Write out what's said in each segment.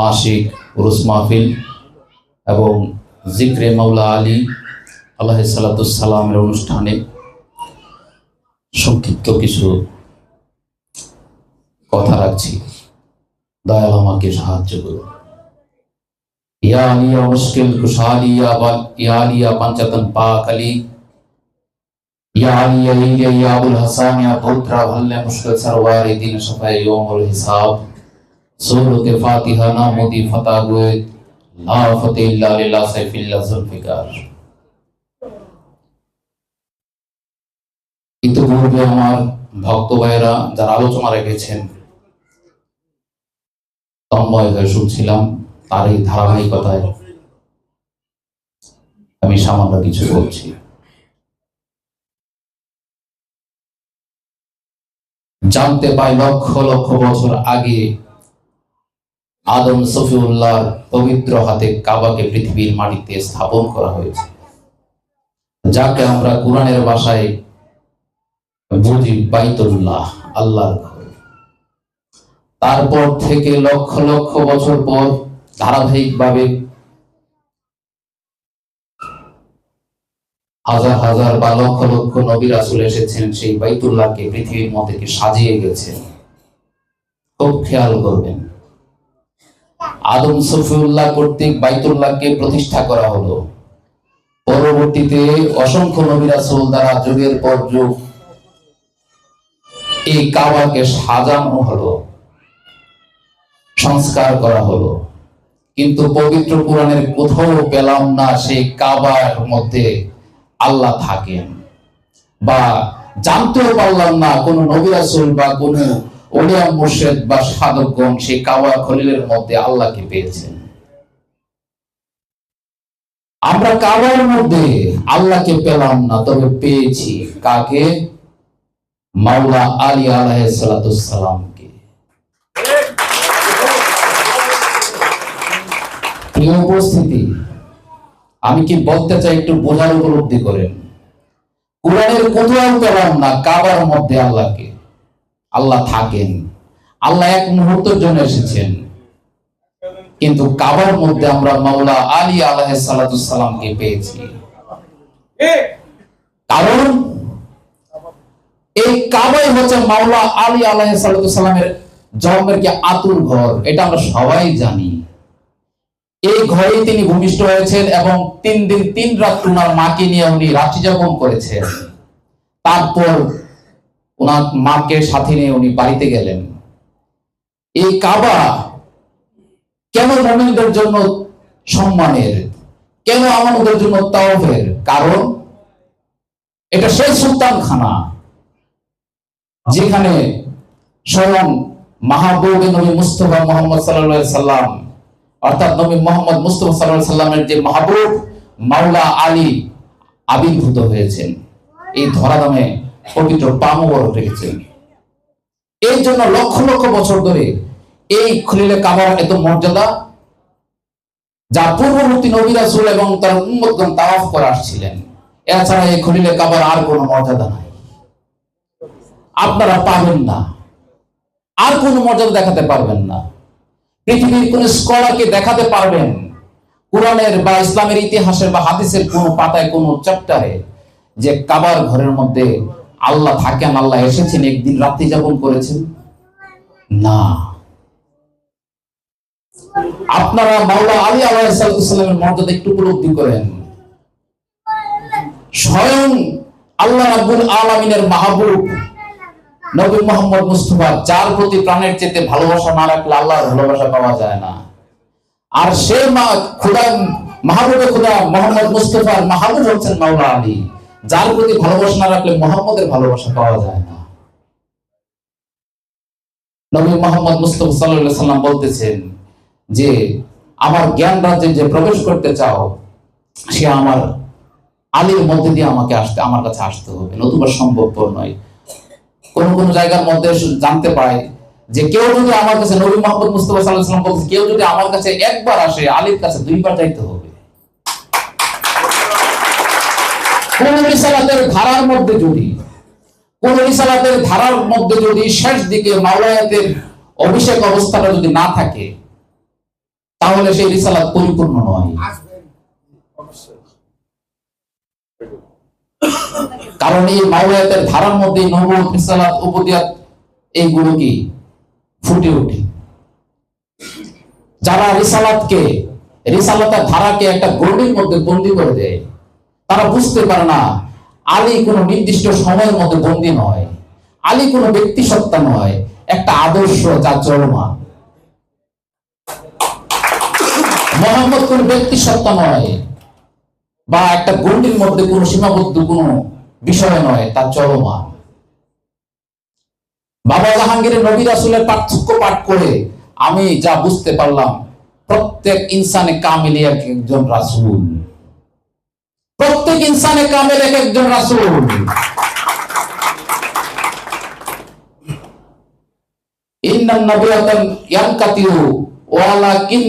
মাসিক উরুস মাহফিল এবং জিক্রে মাওলা আলী আল্লাহ সালাতামের অনুষ্ঠানে সংক্ষিপ্ত কিছু কথা রাখছি। দয়াল আমাকে সাহায্য করুন। ইয়া আলিয়া মুশকিল কুশালি, ইয়া আলিয়া পাঞ্চাতন পাক আলী। ইয়া আলিয়া ইয়া আবুল হাসান, ইয়া পুত্রা, ভল্লে মুশকিল সরওয়ার, দিন সফায় ইয়ৌমুল হিসাব। সূরতে ফাতিহা নামুদি ফাতা গুয়ে লা ফতে ইল্লা লিল্লাহ সাইফিল্লাহ জুলফিকার ইতিপূর্বে আমার ভক্ত ভাইয়েরা যারা আলোচনা রেখেছেন, তন্ময় হয়ে শুনছিলাম তার এই ধারাবাহিকতায়। আমি সামান্য কিছু বলছি। জানতে পাই লক্ষ লক্ষ বছর আগে আদম সফিউল্লাহর পবিত্র হাতে কাবাকে পৃথিবীর মাটিতে স্থাপন করা হয়েছে। যাকে আমরা কোরআনের ভাষায় বুঝি বাইতুল্লাহ, আল্লাহর তারপর থেকে লক্ষ লক্ষ বছর পর ধারাবাহিকভাবে হাজার হাজার বা লক্ষ লক্ষ নবী রাসুল এসেছেন, সেই বাইতুল্লাহকে পৃথিবীর মধ্যে সাজিয়ে গেছেন। খুব খেয়াল করবেন। আদম সফিউল্লাহ কর্তৃক বাইতুল্লাহকে প্রতিষ্ঠা করা হলো। পরবর্তীতে অসংখ্য নবী রাসুল দ্বারা যুগের পর যুগ এই কাবাকে সাজানো হলো, সংস্কার করা হলো। কিন্তু পবিত্র কোরআনের কোথাও পেলাম না সেই কাবার মধ্যে আল্লাহ থাকেন। বা জানতেও পারলাম না কোন নবী রাসূল বা কোন ওলিয়া মুর্শেদ বা সাধকগণ সেই কাবা খলিলের মধ্যে আল্লাহকে পেয়েছেন। আমরা কাবার মধ্যে আল্লাহকে পেলাম না, তবে পেয়েছি কাকে? মাওলা আলী আলাইসালামকে প্রিয় উপস্থিতি, আমি কি বলতে চাই একটু বোঝার উপলব্ধি করেন? কোরআনের কোথাও পেলাম না কাবার মধ্যে আল্লাহকে? আল্লাহ থাকেন। আল্লাহ এক মুহূর্তের জন্য এসেছেন। কিন্তু কাবার মধ্যে আমরা মাওলা আলী আলাহ সালামকে পেয়েছি। কারণ এই কাবাই হচ্ছে মাওলা আলী আলাহ সালামের জন্মের কি আতুর ঘর এটা আমরা সবাই জানি। এই ঘরে তিনি ভূমিষ্ঠ হয়েছেন এবং তিন দিন তিন রাত ওনার মাকে নিয়ে উনি রাত্রি যাপন করেছেন। তারপর ওনার মাকে সাথে নিয়ে উনি বাড়িতে গেলেন। এই কাবা কেন মোমিনদের জন্য সম্মানের? কেন আমাদের জন্য তাওফের? কারণ এটা সেই সুলতান খানা যেখানে স্বয়ং মাহবুব নবী মুস্তফা মোহাম্মদ সাল্লাল্লাহু সাল্লাম, অর্থাৎ নবী মোহাম্মদ মুস্তফা সাল্লাল্লাহু সাল্লামের যে মাহবুব মাওলা আলী আবির্ভূত হয়েছেন। এই ধরাধামে পবিত্র পামবর রেখেছেন এই জন্য লক্ষ লক্ষ বছর ধরে এই খলিলে কাবার এত মর্যাদা যা পূর্ববর্তী নবী রাসূল এবং তার উম্মতগণ তাওয়াফ করে আসছিলেন। এছাড়া এই খলিলে কাবার আর কোনো মর্যাদা নাই। আপনারা পাবেন না। আর কোন মর্যাদা দেখাতে পারবেন না। পৃথিবীর কোন স্কলারকে দেখাতে পারবেন। কোরআনের বা ইসলামের ইতিহাসের বা হাদিসের কোন পাতায়, কোন চ্যাপ্টারে যে কাবার ঘরের মধ্যে আল্লাহ থাকেন, আল্লাহ এসেছেন, একদিন রাত্রি যাপন করেছেন। না। আপনারা মাওলা আলী আলাইসালামের মর্যাদা একটু উপলব্ধি করেন। স্বয়ং আল্লাহ রাব্বুল আলামিনের মাহবুব নবী মোহাম্মদ মুস্তফা, যার প্রতি প্রাণের চেতে ভালোবাসা না রাখলে আল্লাহর ভালোবাসা পাওয়া যায় না। আর সে মা খুদা মাহবুবে খুদা মোহাম্মদ মুস্তফার মাহবুব হচ্ছেন মাওলা আলী। যার প্রতি ভালোবাসা না রাখলে মোহাম্মদের ভালোবাসা পাওয়া যায় না। নবী মোহাম্মদ মুস্তফা সাল্লাল্লাহু সাল্লাম বলতেছেন যে, আমার জ্ঞান রাজ্যে যে প্রবেশ করতে চাও, সে আমার আলীর মধ্যে দিয়ে আমাকে আসতে, আমার কাছে আসতে হবে। নতুবা সম্ভবপর নয়। কোন কোন জায়গার মধ্যে জানতে পায় যে, কেউ যদি আমার কাছে নবী মোহাম্মদ মুস্তফা সাল্লাল্লাহু সাল্লাম বলছে কেউ যদি আমার কাছে একবার আসে, আলীর কাছে দুইবার যাইতে হবে। রিসালাতের ধারার মধ্যে যদি কোন রিসালাতের ধারার মধ্যে যদি শেষ দিকে মাওলায়াতের অভিষেক অবস্থাটা যদি না থাকে, তাহলে সেই রিসালাত পরিপূর্ণ নয়। কারণ এই মাওলায়াতের ধারার মধ্যে নবুয়ত, রিসালাত উপদিয়াত এইগুলো কি? ফুটে ওঠে। যারা রিসালাতকে, রিসালাতের ধারাকে একটা গণ্ডির মধ্যে বন্দী করে দেয় তারা বুঝতে পারে না, আলী কোনো নির্দিষ্ট সময়ের মধ্যে বন্দী নয়। আলী কোনো ব্যক্তি সত্তা নয়, একটা আদর্শ যা চলমান। মোহাম্মদ কোন ব্যক্তি সত্তা নয়, বা একটা গণ্ডির মধ্যে কোনো সীমাবদ্ধ কোনো বিষয় নয় তা চলমান। বাবা জাহাঙ্গীরের নবী রাসূলের পার্থক্য পাঠ করে আমি যা বুঝতে পারলাম, প্রত্যেক ইনসানে কামিলি এক একজন রাসূল। প্রত্যেক ইনসানে কামেল এক একজন রাসূল। নবিয়াতান ওয়ালাকিন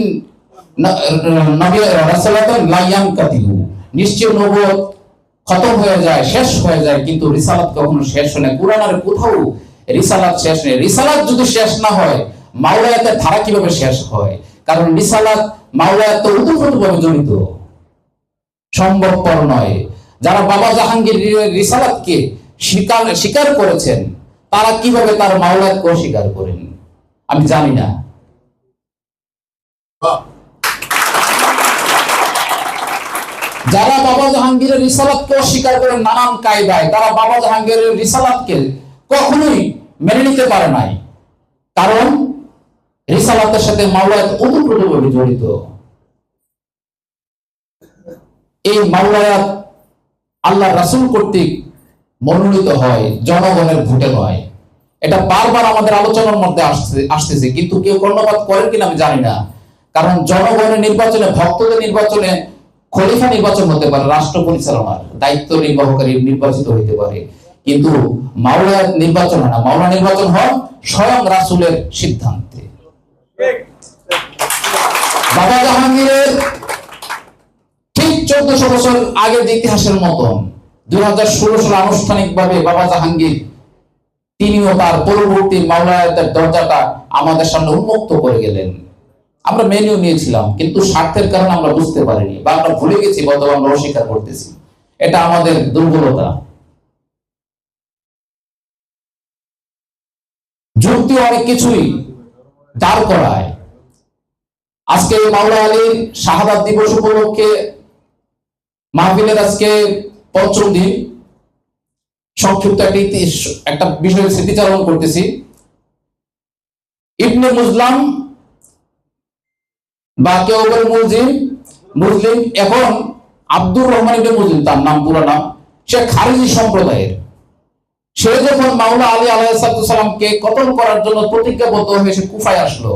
রাসূলাতান নিশ্চয় নবুয়ত খতম হয়ে যায়, শেষ হয়ে যায়, কিন্তু রিসালাত কখনো শেষ হয় না। কুরআনের কোথাও রিসালাত শেষ নেই। রিসালাত যদি শেষ না হয়, মাওলায়াতের ধারা কীভাবে শেষ হয়? কারণ রিসালাত মাওলায়াত তো উতপ্রোতভাবে জড়িত। সম্ভবপর নয়। যারা বাবা জাহাঙ্গীর রিসালাতকে স্বীকার স্বীকার করেছেন তারা কীভাবে তার মাওলায়াতকে অস্বীকার করেন? আমি জানি না। যারা বাবা জাহাঙ্গীরের রিসালাতকে অস্বীকার করেন নানান কায়দায় তারা বাবা জাহাঙ্গীরের রিসালাতকে কখনোই মেনে নিতে পারে নাই। কারণ রিসালাতের সাথে মাওলায়াত ওতপ্রোতভাবে জড়িত। এই মাওলায়াত আল্লাহ রাসূল কর্তৃক মনোনীত হয়, জনগণের ভোটে নয় এটা বারবার আমাদের আলোচনার মধ্যে আসতেছে, কিন্তু কেউ কর্ণপাত করেন কিনা আমি জানি না। কারণ জনগণের নির্বাচনে, ভক্তদের নির্বাচনে খলিফা নির্বাচন হতে পারে, রাষ্ট্র পরিচালনার দায়িত্ব নির্বাহকারী নির্বাচিত হইতে পারে। কিন্তু মাওলার নির্বাচন হয় না মাওলা নির্বাচন হয় স্বয়ং রাসূলের সিদ্ধান্তে। বাবা জাহাঙ্গীরের চোদ্দশো বছর আগের ইতিহাসের মতন, দুই হাজার ষোলো সালে আনুষ্ঠানিকভাবে বাবা জাহাঙ্গীর, তিনিও তার পরবর্তী মাওলায়াতের দরজাটা আমাদের সামনে উন্মুক্ত করে গেলেন। আমরা মেনেও নিয়েছিলাম, কিন্তু স্বার্থের কারণে আমরা বুঝতে পারিনি বা আমরা ভুলে গেছি বা অথবা আমরা অস্বীকার করতেছি। এটা আমাদের দুর্বলতা। যুক্তি অনেক কিছুই দাঁড় করায়। আজকে মাওলা আলীর শাহাদাত দিবস উপলক্ষে মাহফিলের আজকে পঞ্চম দিন। সংক্ষিপ্ত একটি একটা বিষয়ের স্মৃতিচারণ করতেছি। ইবনে মুজলাম বা কেউ বলে মুলজিম মুসলিম এখন আব্দুর রহমান ইবনে মুসলিম, তার নাম, পুরো নাম, সে খারিজি সম্প্রদায়ের। সে যখন মাওলা আলী আলাইসালামকে কতল করার জন্য প্রতিজ্ঞাবদ্ধ হয়ে সে কুফায় আসলো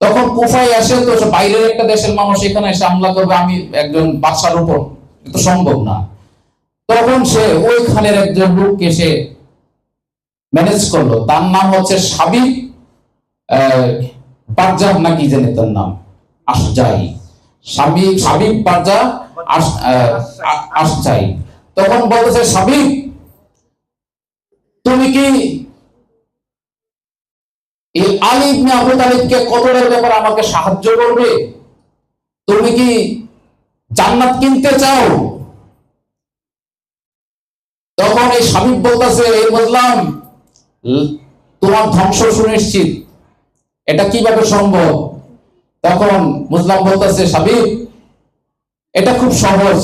তখন কুফায় আসে তো বাইরের একটা দেশের মানুষ এখানে এসে হামলা করবে, আমি একজন বাদশার উপর। এটা সম্ভব না। তখন সে ওইখানের একজন লোককে সে ম্যানেজ করল। তার নাম হচ্ছে সাবিক বারজাহ নাকি জানি তার নাম? আসজাই সাবিক সাবিক আসজাই তখন বলতেছে সাবিক তুমি কি এই আলী ইবনে আবু তালিবকে কতলের ব্যাপারে আমাকে সাহায্য করবে? তুমি কি জান্নাত কিনতে চাও? তখন এই স্বামী বলতেছে, এই বললাম তোমার ধ্বংস সুনিশ্চিত। এটা কীভাবে সম্ভব? তখন মুসলাম বলতেছে, সাবিব, এটা খুব সহজ।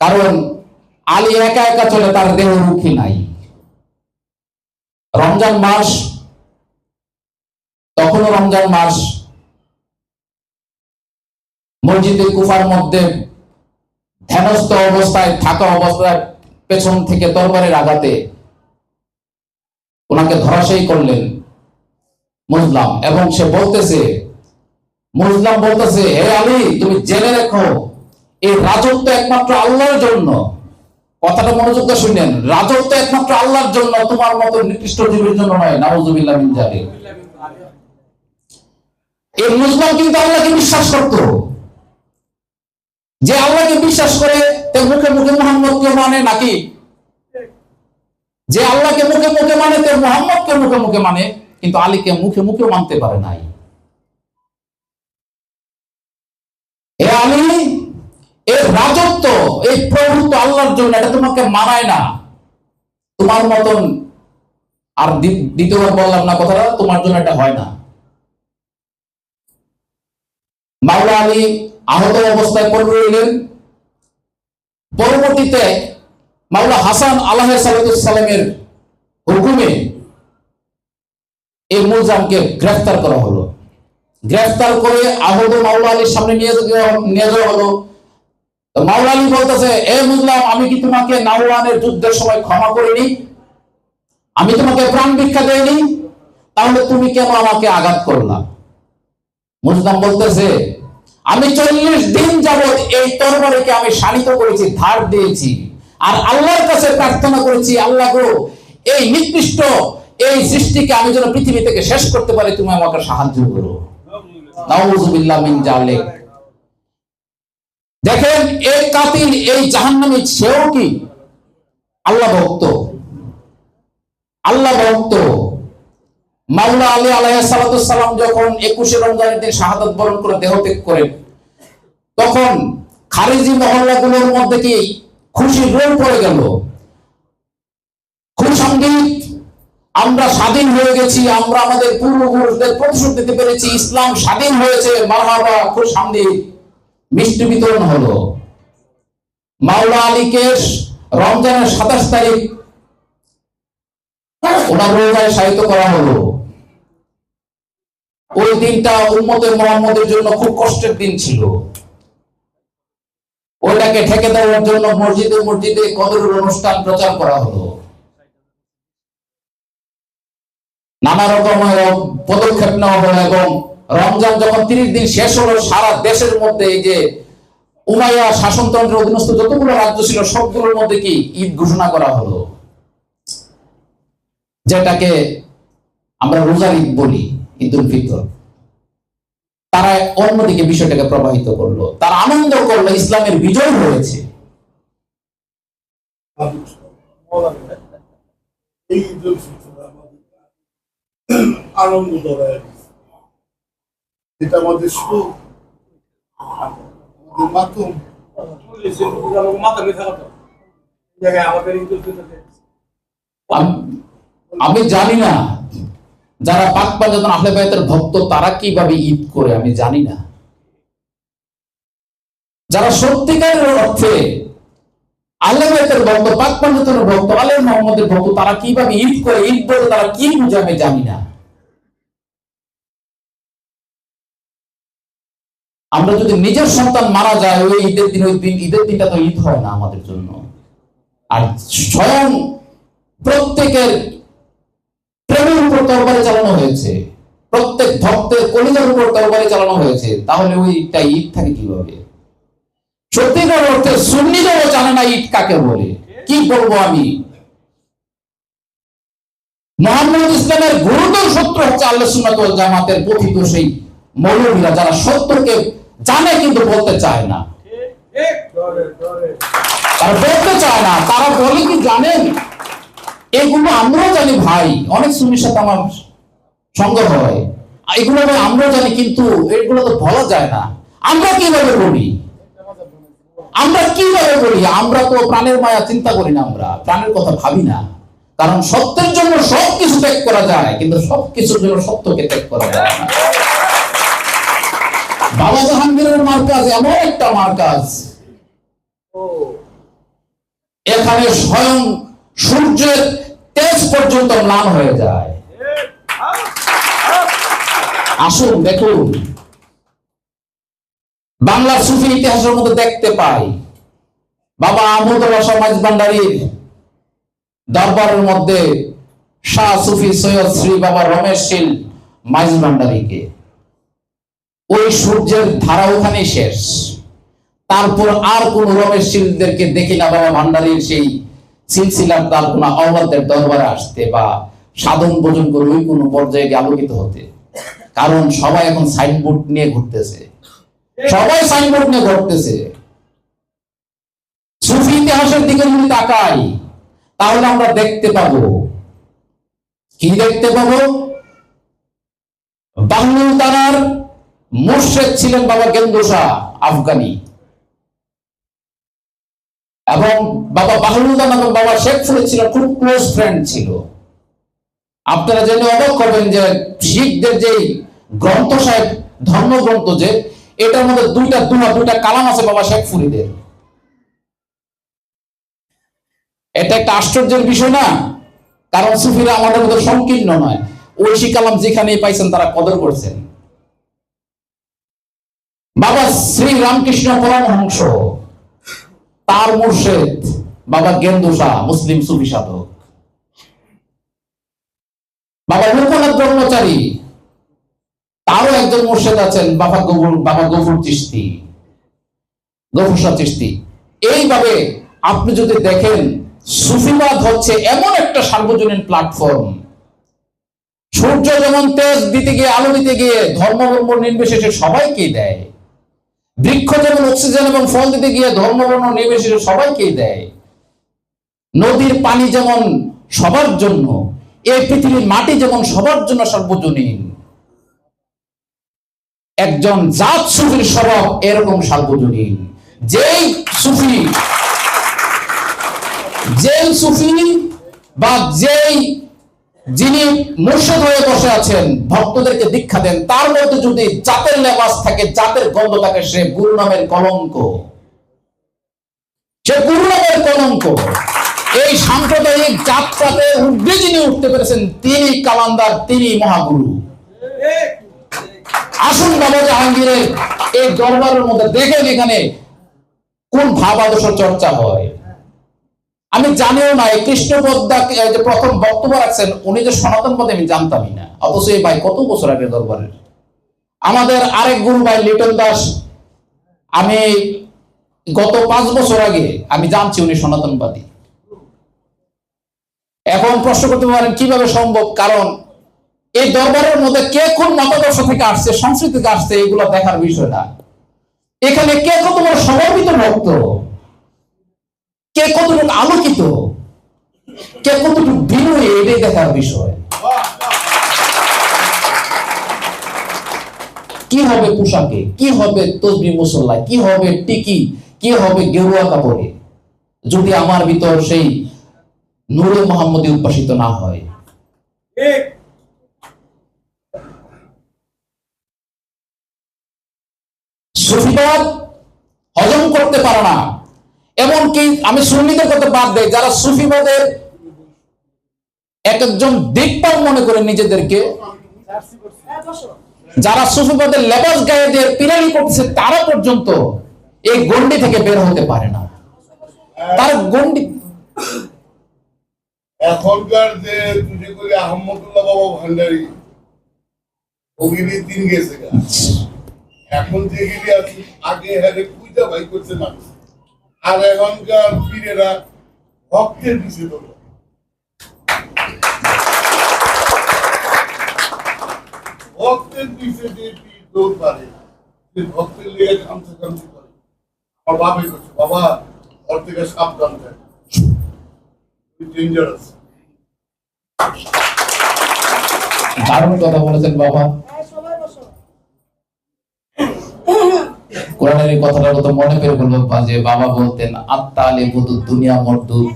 কারণ আলী একা একা চলে, তার দেহ মুখী নাই। রমজান মাস তখনও রমজান মাস মসজিদে কুফার মধ্যে ধ্যানস্থ অবস্থায়, থাকা অবস্থায় পেছন থেকে তরবারের আঘাতে ওনাকে ধরাশায়ী করলেন মুসলাম এবং সে বলতেছে, মুসলাম বলতেছে, হে আলী, তুমি জেনে রেখো, এই রাজত্ব একমাত্র আল্লাহর জন্য। কথাটা মনোযোগ শুনেন, রাজত্ব একমাত্র আল্লাহর জন্য, তোমার মতো নির্দিষ্ট জীবের জন্য নয়। নাউজুবিল্লাহ মিন জালিক এই মুসলিম কিন্তু আল্লাহকে বিশ্বাস করত। যে আল্লাহকে বিশ্বাস করে মুখে মুখে মোহাম্মদকে মানে নাকি? যে আল্লাহকে মুখে মুখে মানে তে মোহাম্মদকে মুখে মুখে মানে কিন্তু আলীকে মুখে মুখে মানতে পারে নাই। এ আলী, এর রাজত্ব এই প্রভুত্ব আল্লাহর জন্য, এটা তোমাকে মানায় না। তোমার মতন, আর দ্বি- দ্বিতীয়বার বললাম না কথাটা, তোমার জন্য এটা হয় না। মাওলা আলী আহত অবস্থায় পড়ে রইলেন। পরবর্তীতে মাওলা হাসান আল্লাহ সালামের হুকুমে এই মুলজামকে গ্রেফতার করা হলো। গ্রেফতার করে আহত মাওলা আলীর সামনে নিয়ে যাওয়া- নিয়ে যাওয়া হলো। মাওলা আলী বলতেছে, এ মুজলাম আমি কি তোমাকে নাওয়ানের যুদ্ধের সময় ক্ষমা করিনি? আমি তোমাকে প্রাণ ভিক্ষা দেয়নি তাহলে তুমি কেন আমাকে আঘাত করলা? মুসলাম বলতেছে, আমি চল্লিশ দিন যাবৎ এই তরবারিকে আমি শানিত করেছি, ধার দিয়েছি। আর আল্লাহর কাছে প্রার্থনা করেছি, আল্লাহ গো, এই নিকৃষ্ট এই সৃষ্টিকে আমি যেন পৃথিবী থেকে শেষ করতে পারি, তুমি আমাকে সাহায্য করো। দেখেন, এই কাতিল, এই জাহান্নামী সেও কি? আল্লাহ ভক্ত। আল্লাহ ভক্ত। মাওলা আলী আলাইসালাম যখন একুশে রমজানের দিন শাহাদত বরণ করে দেহত্যাগ করেন, তখন খারিজি মহল্লাগুলোর মধ্যে কি খুশির রোল পড়ে গেল? খুব সংগীত, আমরা স্বাধীন হয়ে গেছি, আমরা আমাদের পূর্বপুরুষদের প্রতিশোধ দিতে পেরেছি, ইসলাম স্বাধীন হয়েছে, মারহাবা, খুব সামনে মিষ্টি বিতরণ হলো। মাওলা আলীকে রমজানের সাতাশ তারিখ, ওনার রোজায় সাহিত্য করা হলো। ওই দিনটা উম্মতের মোহাম্মদের জন্য খুব কষ্টের দিন ছিল। ওইটাকে ঠেকে দেওয়ার জন্য মসজিদে মসজিদে কদরের অনুষ্ঠান প্রচার করা হলো। নানা রকমের পদক্ষেপ নেওয়া হলো এবং রমজান যখন তিরিশ দিন শেষ হলো, সারা দেশের মধ্যে এই যে উমাইয়া শাসনতন্ত্রের অধীনস্থ যতগুলো রাজ্য ছিল, সবগুলোর মধ্যে কি ঈদ ঘোষণা করা হলো? যেটাকে আমরা রোজার ঈদ বলি। ঈদুল ফিতর। তারা অন্যদিকে বিষয়টাকে প্রবাহিত করল। তারা আনন্দ করল ইসলামের বিজয় হয়েছে। আনন্দ এটা আমাদের সুখ আমাদের আমি জানি না। যারা পাক পাঞ্জাতন আহলে বাইতের ভক্ত, তারা কীভাবে ঈদ করে আমি জানি না। যারা সত্যিকারের অর্থে আহলে বাইতের ভক্ত, পাক পাঞ্জাতনের ভক্ত আলে মোহাম্মদের ভক্ত, তারা কীভাবে ঈদ করে, ঈদ বলে তারা কি বুঝে আমি জানি না। আমরা যদি নিজের সন্তান মারা যায়, ওই ঈদের দিন, ওই দিন, ঈদের দিনটা তো ঈদ হয় না আমাদের জন্য। আর স্বয়ং প্রত্যেকের প্রেমের উপর তরবারি চালানো হয়েছে। প্রত্যেক ভক্তের কলিজার উপর তরবারি চালানো হয়েছে। তাহলে ওইটা ঈদ থাকে কীভাবে? সত্যিকার অর্থে সুন্নিরাও জানে না ঈদ কাকে বলে। কি বলব আমি? মোহাম্মদ ইসলামের গুরুতর সত্য হচ্ছে আল্লাহ সুন্নাত জামাতের কথিত সেই মৌলবীরা যারা সত্যকে জানে কিন্তু বলতে চায় না। তারা বলতে চায় না তারা বলে কি জানেন? এগুলো আমরাও জানি ভাই। অনেক সুন্নির সাথে আমার সঙ্গ হয়। এগুলো আমরাও জানি, কিন্তু এগুলো তো বলা যায় না। আমরা কীভাবে বলি? আমরা কীভাবে বলি? আমরা তো প্রাণের মায়া চিন্তা করি না আমরা। প্রাণের কথা ভাবি না। কারণ সত্যের জন্য সব কিছু ত্যাগ করা যায়, কিন্তু সব কিছুর জন্য সত্যকে ত্যাগ করা যায় না। বাবা জাহাঙ্গীরের মার্কাজ এমন একটা মার্কাজ এখানে স্বয়ং সূর্যের তেজ পর্যন্ত ম্লান হয়ে যায়। আসুন, দেখুন। বাংলার সুফি ইতিহাসের মধ্যে দেখতে পাই। বাবা আহমদুল্লাহ সমাজ ভান্ডারীর দরবারের মধ্যে শাহ সুফি সৈয়দ শ্রী বাবা রমেশ শীল মাইজ ভান্ডারীকে। ওই সূর্যের ধারা ওখানে শেষ। তারপর আর কোন রমেশ শীলদেরকে দেখি না, বাবা ভান্ডারীর সেই সিলসিলার তার কোন আহ্বাদের দরবারে আসতে বা সাধন ভোজন করে ওই কোনো পর্যায়ে গিয়ে আলোকিত হতে। কারণ সবাই এখন সাইনবোর্ড নিয়ে ঘুরতেছে। সবাই সাইনবোর্ড নিয়ে ঘুরতেছে। সুফি ইতিহাসের দিকে যদি তাকাই, তাহলে আমরা দেখতে পাবো। কি দেখতে পাবো? বাংলুল তারার মুর্শেদ ছিলেন বাবা গেন্দু শাহ, আফগানি। এবং বাবা বাহরুল্লাহ এবং বাবা শেখ ফরিদ ছিল খুব ক্লোজ ফ্রেন্ড ছিল। আপনারা জেনে অবাক করবেন যে শিখদের যে গ্রন্থ সাহেব, ধর্মগ্রন্থ যে, এটার মধ্যে দুইটা দুহা, দুইটা কালাম আছে বাবা শেখ ফরিদের। এটা একটা আশ্চর্যের বিষয় না? কারণ সুফিরা আমাদের মধ্যে সংকীর্ণ নয়। ঐশী কালাম যেখানেই পাইছেন, তারা কদর করছেন। বাবা শ্রী রামকৃষ্ণ পরমহংস। তার মুর্শেদ বাবা গেন্দু শাহ মুসলিম সুফি সাধক। বাবা লোকনাথ ব্রহ্মচারী, তারও একজন মুর্শেদ আছেন, বাবা গফুর বাবা গফুর চিস্তি গফুর শাহ চিস্তি এইভাবে আপনি যদি দেখেন সুফিবাদ হচ্ছে এমন একটা সার্বজনীন প্ল্যাটফর্ম সূর্য যেমন তেজ দিতে গিয়ে, আলো দিতে গিয়ে ধর্মবর্ম নির্বিশেষে সবাইকে দেয়। বৃক্ষ যেমন অক্সিজেন এবং ফল দিতে গিয়ে ধর্ম, বর্ণ, নির্বিশেষে সবাইকেই দেয়, নদীর পানি যেমন সবার জন্য, এই পৃথিবীর মাটি যেমন সবার জন্য সর্বজনীন, একজন জাত সুফির স্বভাব এরকম সার্বজনীন। যেই সুফি যেই সুফি বা যেই যিনি মুর্শিদ হয়ে বসে আছেন, ভক্তদেরকে দীক্ষা দেন, তার মধ্যে যদি জাতের লেবাস থাকে, জাতের গন্ধ থাকে, সে গুরু নামের কলঙ্ক। সে গুরু নামের কলঙ্ক। এই সাম্প্রদায়িক যাত্রাতে উর্ধে যিনি উঠতে পেরেছেন, তিনি কালান্দার, তিনি মহাগুরু। আসুন বাবা জাহাঙ্গীরের এই দরবারের মধ্যে দেখেন এখানে কোন ভাব আদর্শ চর্চা হয়। আমি জানিও না, এই কৃষ্ণপদ্মা যে প্রথম বক্তব্য রাখছেন, উনি যে সনাতন পদে আমি জানতামই না। অথচ এই ভাই কত বছর আগে দরবারের? আমাদের আরেক গুরু ভাই লিটন দাস, আমি গত পাঁচ বছর আগে আমি জানছি উনি সনাতনবাদী। এখন প্রশ্ন করতে পারেন, কীভাবে সম্ভব? কারণ এই দরবারের মধ্যে কে কোন মতাদর্শ থেকে আসছে, সংস্কৃতি থেকে আসছে, এগুলো দেখার বিষয় না। এখানে কে কত বড় সমর্পিত ভক্ত? কে কতটুকু আলোকিত? কে কতটুকু বিনয়ী এটাই দেখার বিষয়? কি হবে পোশাকে? কি হবে তসবি মুসল্লায়? কি হবে টিকি? কি হবে গেরুয়া কাপড়ে? যদি আমার ভিতর সেই নূরে মোহাম্মদী উদ্ভাসিত না হয়। সুফিবাদ হজম করতে পারে না। এমনকি আমি সুন্নিদের কথা বাদ দেই, যারা সুফিবাদের এক একজন দিকপাল মনে করে নিজেদেরকে, যারা সুফিবাদের লেবাস গায়ে দিয়ে পিরানি করতেছে, তারা পর্যন্ত এই গন্ডি থেকে বের হতে পারে না। তার গন্ডি এখনকার যে তুই করি আহমদুল্লাহ বাবা ভান্ডারি ওগিরি তিন গেছে এখন যে গিরি আছে, আগে হারে পূজা ভাই করছে মানুষ। আর এখনকার পীরেরা ভক্তের পিছিয়ে দৌড় ভক্তের পিছিয়ে যে পীর দৌড় পারে ভক্তের লিগে খামসা খামসি করে। আমার বাবা করছে বাবা ওর থেকে সাবধান থাক। ডেঞ্জারাস দারুণ কথা বলেছেন বাবা। কোরআনের এই কথাটা তো মনে পেরে বলব যে বাবা বলতেন, আত্মা আলী বুধু, দুনিয়া মর্দু।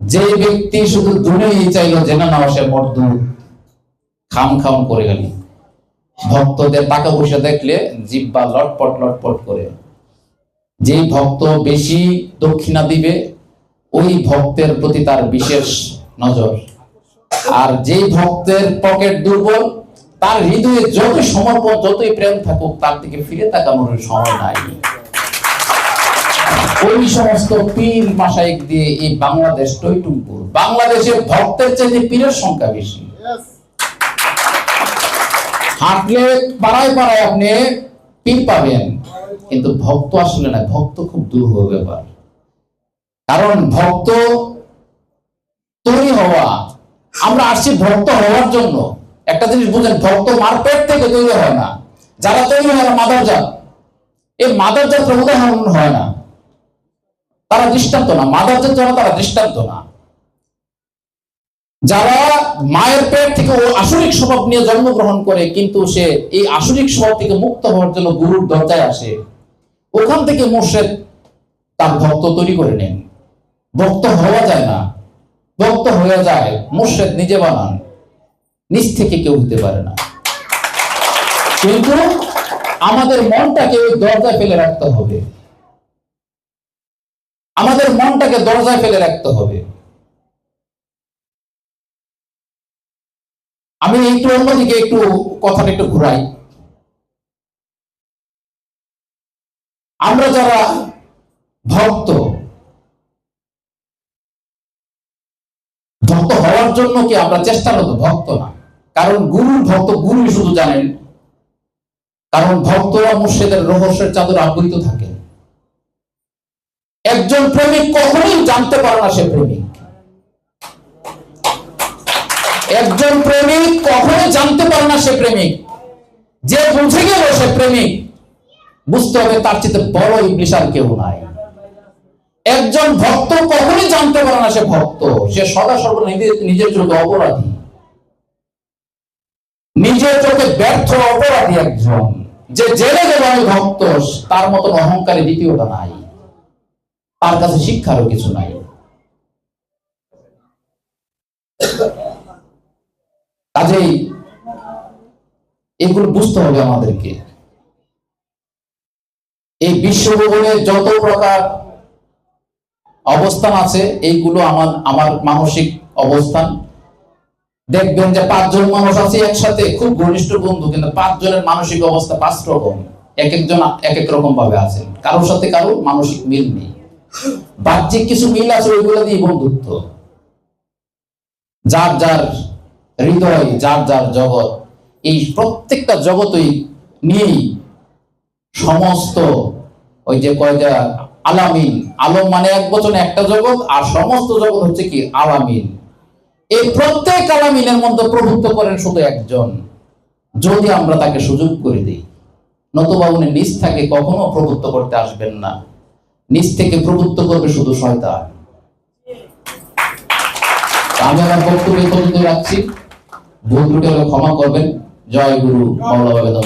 যে ব্যক্তি শুধু দুনিয়াই চাইলো জেনে না সে মর্দু। খাম খাম করে গেল। ভক্তদের টাকা পয়সা দেখলে জিব্বা লটপট লটপট করে। যেই ভক্ত বেশি দক্ষিণা দিবে, ওই ভক্তের প্রতি তার বিশেষ নজর। আর যেই ভক্তের পকেট দুর্বল তার হৃদয়ে যত সমর্পণ যতই প্রেম থাকুক তার দিকে ফিরে তাকানোর সময় নাই। ওই সমস্ত পীর মাসাইক দিয়ে এই বাংলাদেশ টইটুম্পুর বাংলাদেশের ভক্তের চাইতে পীরের সংখ্যা বেশি। হাঁটলে পাড়ায় পাড়ায় আপনি পীর পাবেন কিন্তু ভক্ত আসলে না ভক্ত খুব দুর্হ ব্যাপার। কারণ ভক্ত তৈরি হওয়া আমরা আসছি ভক্ত হওয়ার জন্য। একটা জিনিস বুঝেন, ভক্ত মারপেট থেকে তৈরি হয় না। যারা তৈরি হয় না মাদার জাত এই মাদার জাত উদাহরণ হয় না। তারা দৃষ্টান্ত না। মাদার জাত যারা তারা দৃষ্টান্ত না। যারা মায়ের পেট থেকে ও আসরিক স্বভাব নিয়ে জন্মগ্রহণ করে, কিন্তু সে এই আসরিক স্বভাব থেকে মুক্ত হওয়ার জন্য গুরুর দরজায় আসে, ওখান থেকে মোর্শেদ তার ভক্ত তৈরি করে নেন। ভক্ত হওয়া যায় না। ভক্ত হয়ে যায়, মোর্শেদ নিজে বানান। নিজ থেকে কেউ হতে পারে না। কিন্তু আমাদের মনটাকে ওই দরজায় ফেলে রাখতে হবে। আমাদের মনটাকে দরজায় ফেলে রাখতে হবে। আমি একটু অন্যদিকে একটু কথাটা একটু ঘুরাই। আমরা যারা ভক্ত জন্য কি আমরা চেষ্টারত ভক্ত না? কারণ গুরুর ভক্ত গুরুই শুধু জানেন। কারণ ভক্তরা মুর্শিদের রহস্যের চাদর আবৃত থাকে। একজন প্রেমিক কখনোই জানতে পারে না সে প্রেমিক। একজন প্রেমিক কখনো জানতে পারে না সে প্রেমিক। যে বুঝে গেল সে প্রেমিক, বুঝতে হবে তার চেয়ে বড় ইবলিশ আর কেউ নাই। একজন ভক্ত কখনোই জানতে পারে না সে ভক্ত। সে সদা সর্বদা নিজের চোখে অপরাধী। নিজের চোখে ব্যর্থ অপরাধী একজন। যে জেলে গেল আমি ভক্ত, তার মতন অহংকারী দ্বিতীয়টা নাই। তার কাছে শিক্ষারও কিছু নাই। কাজেই এগুলো বুঝতে হবে আমাদেরকে। এই বিশ্বভূগোলে যত প্রকার অবস্থান আছে, এইগুলো আমার আমার মানসিক অবস্থান। দেখবেন যে পাঁচজন মানুষ আছে একসাথে, খুব ঘনিষ্ঠ বন্ধু, কিন্তু পাঁচজনের মানসিক অবস্থা পাঁচ রকম। এক একজন এক এক রকম ভাবে আছেন কারোর সাথে কারোর মানসিক মিল নেই। বাহ্যিক কিছু মিল আছে, ওইগুলো দিয়ে বন্ধুত্ব। যার যার হৃদয়, যার যার জগৎ, এই প্রত্যেকটা জগতই নিয়েই সমস্ত ওই যে কয়টা আলামিন। আলম মানে এক বচনে, একটা জগৎ, আর সমস্ত জগৎ হচ্ছে কি? আলামিন। এই প্রত্যেক আলামিনের মধ্যে প্রভুত্ব করেন শুধু একজন। যদি আমরা তাকে সুযোগ করে দিই, নতুবা উনি নিজ থেকে কখনো প্রভুত্ব করতে আসবেন না। নিজ থেকে প্রভুত্ব করবে শুধু শয়তান। আমি আমার বক্তব্য পর্যন্ত রাখছি। ভুল ক্ষমা করবেন। জয় গুরু মৌলা বাবেদ